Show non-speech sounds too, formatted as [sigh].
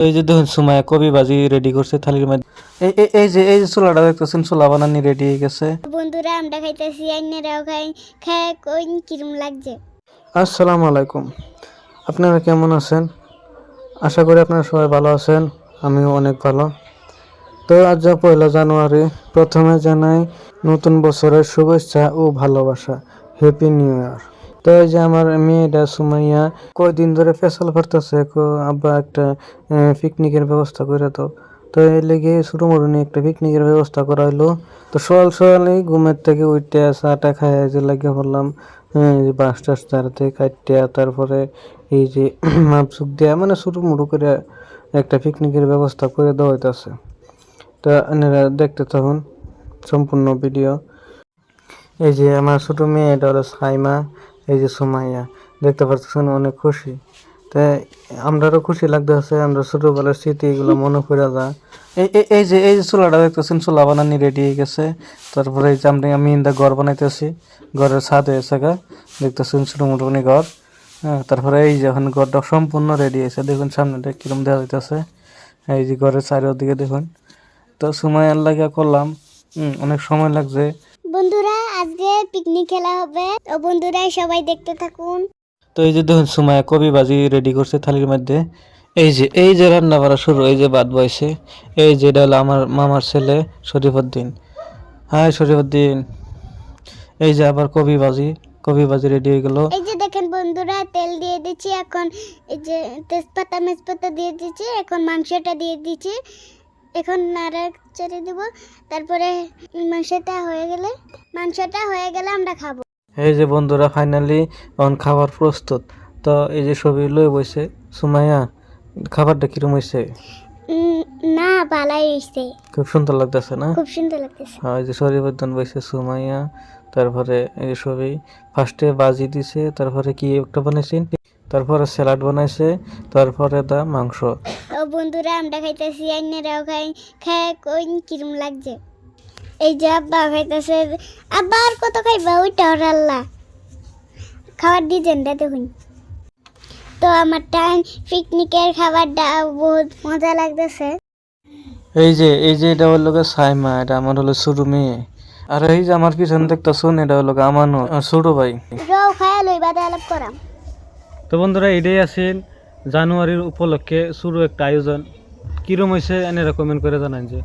এই যে দেখুন সুমায়া কবি বাজি রেডি করছে থালির মধ্যে। এই এই- যে এই যে চুলাটা দেখতেছেন চুলা বানানি রেডি হয়ে গেছে। বন্ধুরা আমরা খাইতেছি আইনেরাও খাই খায় কই কিরম লাগছে? আসসালামু আলাইকুম। আপনারা কেমন আছেন? আশা করি আপনারা সবাই ভালো আছেন আমিও অনেক ভালো। তো আজ যা পয়লা জানুয়ারি প্রথমে জানাই নতুন বছরের শুভেচ্ছা ও ভালোবাসা। হ্যাপি নিউ ইয়ার তো এই যে আমার মেয়েটা সুমাইয়া কয়দিন ধরে ফেসাল ফারতেছে আব্বা একটা পিকনিকের ব্যবস্থা করে তো তো এই লেগে ছোটো মোটো নিয়ে একটা পিকনিকের ব্যবস্থা করা হলো তো সকাল সকালে ঘুমের থেকে উঠতে চাটা খাই যে লাগিয়ে বললাম বাস টাস তাড়াতে কাটিয়া তারপরে এই যে [clears throat] মাপসুক দেয়া মানে ছোটো মোটো করে একটা পিকনিকের ব্যবস্থা করে দেওয়া হইতেছে। তা আপনারা দেখতে থাকুন সম্পূর্ণ ভিডিও। এই যে আমার ছোট মেয়ে এটা হলো সাইমা এই যে সুমাইয়া, দেখতে পাচ্ছেন অনেক খুশি। তাই আমরারও খুশি লাগতেছে আমরা ছোটবেলার স্মৃতি এগুলো মনে করে যা এই যে এই যে চুলাটা দেখতেছেন, চুলা বানানি রেডি হয়ে গেছে। তারপরে এই যে আমরা আমি ইন্দা ঘর বানাইতেছি, ঘরের ছাদ হয়েছে গা। দেখতেছেন ছোটো মোটামুটি ঘর। হ্যাঁ তারপরে এই যে এখন ঘরটা সম্পূর্ণ রেডি হয়েছে, দেখুন সামনেটা কিরম দেওয়া যাইতেছে। এই যে ঘরের চারিদিকে দেখুন। তো সময় লাগিয়া করলাম অনেক সময় লাগছে। বন্ধুরা আজকে পিকনিক খেলা হবে। তো বন্ধুরা সবাই দেখতে থাকুন। তো এই যে দেখুন সুমায়া কবি বাজি রেডি করছে থালির মধ্যে। এই যে এই যে রান্না করা শুরু এই যে বাদ বয়সে। এই যে এটা হলো আমার মামার ছেলে শরীফুদ্দিন। হাই শরীফুদ্দিন। এই যে আবার কবি বাজি কবি বাজি রেডি হয়ে গেল। এই যে দেখেন বন্ধুরা তেল দিয়ে দিচ্ছি এখন। এই যে তেজপাতা মেজপাতা দিয়ে দিচ্ছি এখন মাংসটা দিয়ে দিচ্ছি। এখন নাড়া চেড়ে দেব। তারপরে মাংসটা হয়ে গেলে মাংসটা হয়ে গেলে আমরা খাব। এই যে বন্ধুরা ফাইনালি এখন খাবার প্রস্তুত। তো এই যে ছবি লয়ে বসে সুমাইয়া খাবারটা কিরম হয়েছে না ভালাই হয়েছে খুব সুন্দর লাগতেছে না? খুব সুন্দর লাগতেছে। আর এই যে শরীফুদ্দিন বসে সুমাইয়া তারপরে এই যে সবই ফার্স্টে বাজি দিছে তারপরে কি একটা বানাইছেন তারপরে স্যালাড বানাইছে তারপরে দা মাংস। বন্ধুরা আমরা খাইতেছি আইনেরাও খাই খায় কই কিরম লাগছে। এই যে আব্বা খাইতেছে আব্বা আর কত খাইবা? ওইটা ওর আল্লাহ। খাবার দিয়েছেন রে দেখুন। তো আমার টাইম পিকনিকের খাবারটা বহুত মজা লাগতেছে। এই যে এই যে এটা হলো সাইমা এটা আমার হলো ছোট মেয়ে। আর এই যে আমার পিছনে দেখতে শুন এটা হলো আমানো আমার ছোট ভাই। রও খায়া লই বাদে আলাপ করাম। তো বন্ধুরা এটাই আছেন জানুয়ারির উপলক্ষে শুরু একটা আয়োজন। কিরম হয়েছে এনে কমেন্ট করে জানান যে।